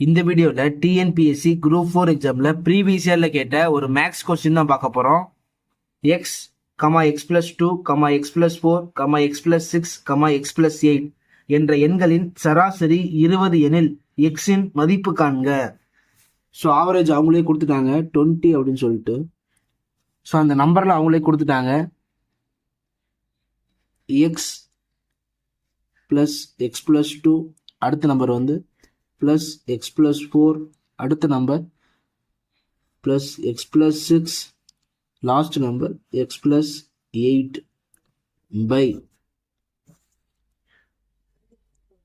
இந்த வீடியோவில் TNPSC group four எக்ஸாமில் ப்ரீவியஸ் இயரில் கேட்ட ஒரு மேக்ஸ் கொஸ்டின் தான் பார்க்க போகிறோம் x comma x plus two comma x plus four comma x plus six comma x plus eight என்ற எண்களின் சராசரி இருபது எனில் எக்ஸின் மதிப்பு காண்க. ஸோ ஆவரேஜ் அவங்களே கொடுத்துட்டாங்க. டுவெண்ட்டி அப்படின்னு சொல்லிட்டு. ஸோ அந்த நம்பரில் அவங்களே கொடுத்துட்டாங்க. X plus x plus two அடுத்த நம்பர் வந்து ப்ளஸ் எக்ஸ் ப்ளஸ் ஃபோர் அடுத்த number plus x plus six last number x plus eight by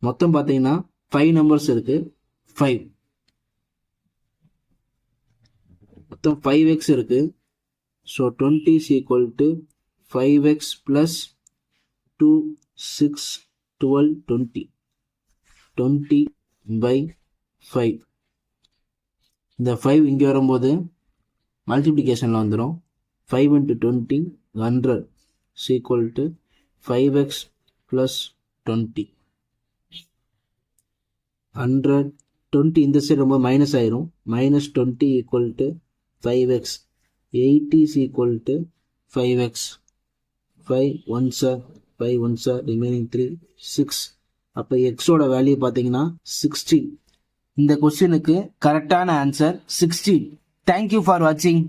மொத்தம் பார்த்தீங்கன்னா ஃபைவ் நம்பர்ஸ் இருக்கு ஃபைவ் மொத்தம் ஃபைவ் எக்ஸ் இருக்கு so twenty is equal to five x plus two six twelve twenty twenty by five இந்த five இங்கே வரும்போது மல்டிப்ளிகேஷனில் வந்துடும் five into twenty hundred is equal to five x plus twenty hundred twenty இந்த side ரொம்ப minus ஆயிரும். Minus twenty equal to five x eighty is equal to five x five one sir five one sir remaining three six அப்போ எக்ஸோட value பார்த்தீங்கன்னா sixteen இந்த கொஸ்டினுக்கு கரெக்டான answer sixteen thank you for வாட்சிங்